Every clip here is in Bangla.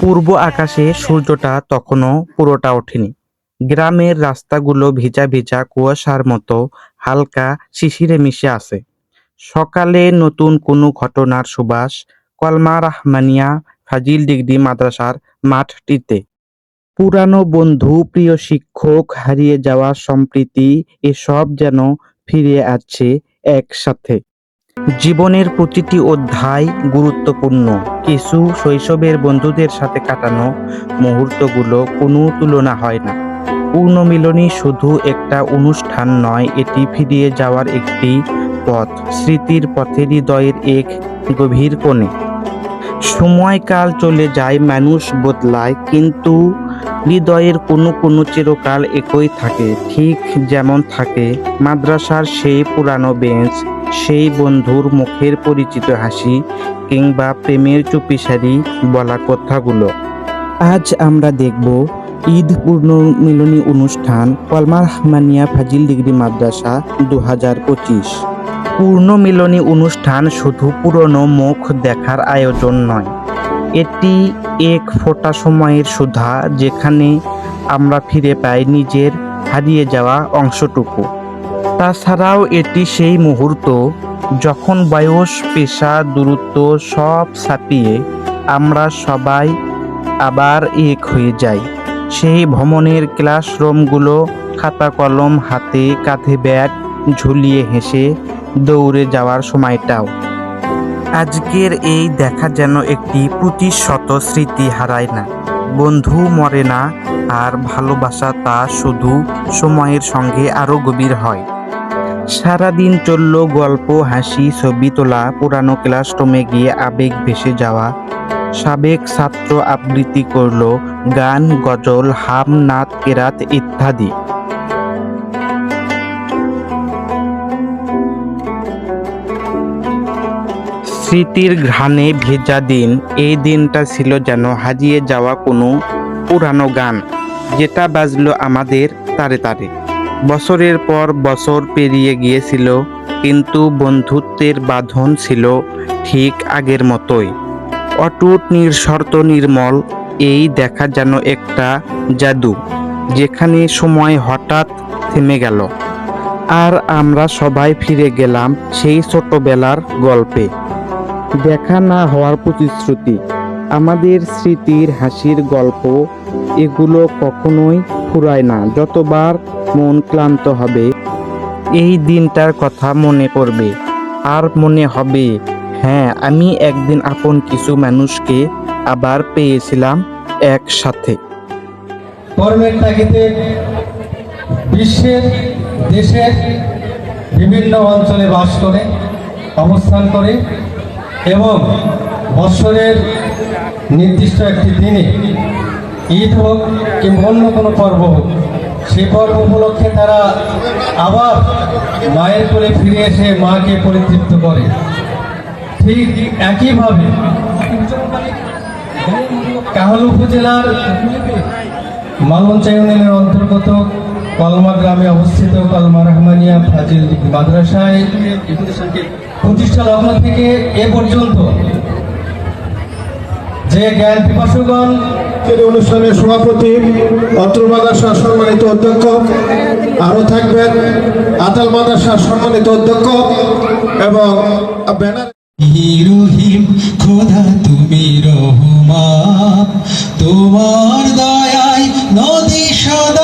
পূর্ব আকাশে সূর্যটা তখনও পুরোটা ওঠেনি। গ্রামের রাস্তাগুলো ভিজা ভিজা কুয়াশার মতো হালকা শিশিরে মিশে আছে। সকালে নতুন কোনো ঘটনার সুবাস কলমা রাহমানিয়া ফাজিল ডিগ্রি মাদ্রাসার মাঠটিতে। পুরানো বন্ধু, প্রিয় শিক্ষক, হারিয়ে যাওয়া সম্প্রীতি, এসব যেন ফিরে আসছে একসাথে। জীবনের প্রতিটি অধ্যায় গুরুত্বপূর্ণ। কিছু শৈশবের বন্ধুদের সাথে কাটানো মুহূর্তগুলো কোনো তুলনা হয় না। পূর্ণমিলনী শুধু একটা অনুষ্ঠান নয়, এটি ফিরিয়ে যাওয়ার একটি পথ, স্মৃতির পথে হৃদয়ের এক গভীর কোণে। সময়কাল চলে যায়, মানুষ বদলায়, কিন্তু হৃদয়ের কোনো কোনো চিরকাল একই থাকে, ঠিক যেমন থাকে মাদ্রাসার সেই পুরানো বেঞ্চ, সেই বন্ধুর মুখের পরিচিত হাসি কিংবা প্রেমের চুপিসারি বলা কথাগুলো। আজ আমরা দেখব ঈদ পূর্ণ মিলনী অনুষ্ঠান কলমা রহমানিয়া ফাজিল ডিগ্রি মাদ্রাসা দু হাজার পঁচিশ। পূর্ণমিলনী অনুষ্ঠান শুধু পুরনো মুখ দেখার আয়োজন নয় এটি এক ফোটা সময়ের সুধা যেখানে আমরা ফিরে পাই নিজের হারিয়ে যাওয়া অংশটুকু। তাছাড়াও এটি সেই মুহূর্ত যখন বয়স, পেশা, দূরত্ব সব ছাপিয়ে আমরা সবাই আবার এক হয়ে যাই। সেই ভ্রমণের ক্লাসরুমগুলো খাতা কলম হাতে কাঁধে ব্যাগ ঝুলিয়ে হেসে দৌড়ে যাওয়ার সময়টাও। আজকের এই দেখা যেন একটি প্রতিশত স্মৃতি হারায় না। বন্ধু মরে না, আর ভালোবাসা তা শুধু সময়ের সঙ্গে আরও গভীর হয়। সারাদিন চলল গল্প, হাসি, ছবি তোলা, পুরানো ক্লাস ক্লাসরুমে গিয়ে আবেগ ভেসে যাওয়া। সাবেক ছাত্র আবৃত্তি করল, গান, গজল, হাম, নাত, কেরাত ইত্যাদি। স্মৃতির ঘ্রাণে ভেজা দিন, এই দিনটা ছিল যেন হারিয়ে যাওয়া কোনো পুরানো গান, যেটা বাজলো আমাদের তারে তারে। বছরের পর বছর পেরিয়ে গিয়েছিল, কিন্তু বন্ধুত্বের বাঁধন ছিল ঠিক আগের মতোই। অটুট নির্শর্ত নির্মল, এই দেখা যেন একটা জাদু, যেখানে সময় হঠাৎ থেমে গেল। আর আমরা সবাই ফিরে গেলাম সেই ছোটবেলার গল্পে। দেখা না হওয়ার প্রতিশ্রুতি। আমাদের স্মৃতির হাসির গল্প, এগুলো কখনোই ফুরায় না, যতবার মন ক্লান্ত হবে, এই দিনটার কথা মনে পড়বে। আর মনে হবে হ্যাঁ আমি একদিন আপন কিছু মানুষকে আবার পেয়েছিলাম একসাথে। কর্মের তাগিদে বিশ্বের, দেশের বিভিন্ন অঞ্চলে বাস করে, অবস্থান করে এবং বৎসরের নির্দিষ্ট একটি দিনে ঈদ হোক কিংবা অন্য কোনো পর্ব হোক সেই পর্ব উপলক্ষে তারা আবার মায়ের কোলে ফিরে এসে মাকে পরিতৃপ্ত করে। ঠিক একইভাবে কাহল উপজেলার মালঞ্চা ইউনিয়নের অন্তর্গত কলমা গ্রামে অবস্থিত কলমা রহমানিয়া ফাজিল মাদ্রাসায় প্রতিষ্ঠা লগ্ন থেকে এ পর্যন্ত যে জ্ঞান পিপাসুগণ অনুষ্ঠানের সভাপতি অত্র মাদ্রাসার সম্মানিত অধ্যক্ষ আরও থাকবেন আতাল মাদ্রাসার সম্মানিত অধ্যক্ষ এবং ব্যানার রহিম খোদা তুমি রহমান তোমার দয়ায় নদী সদা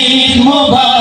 ঈদ মোবারক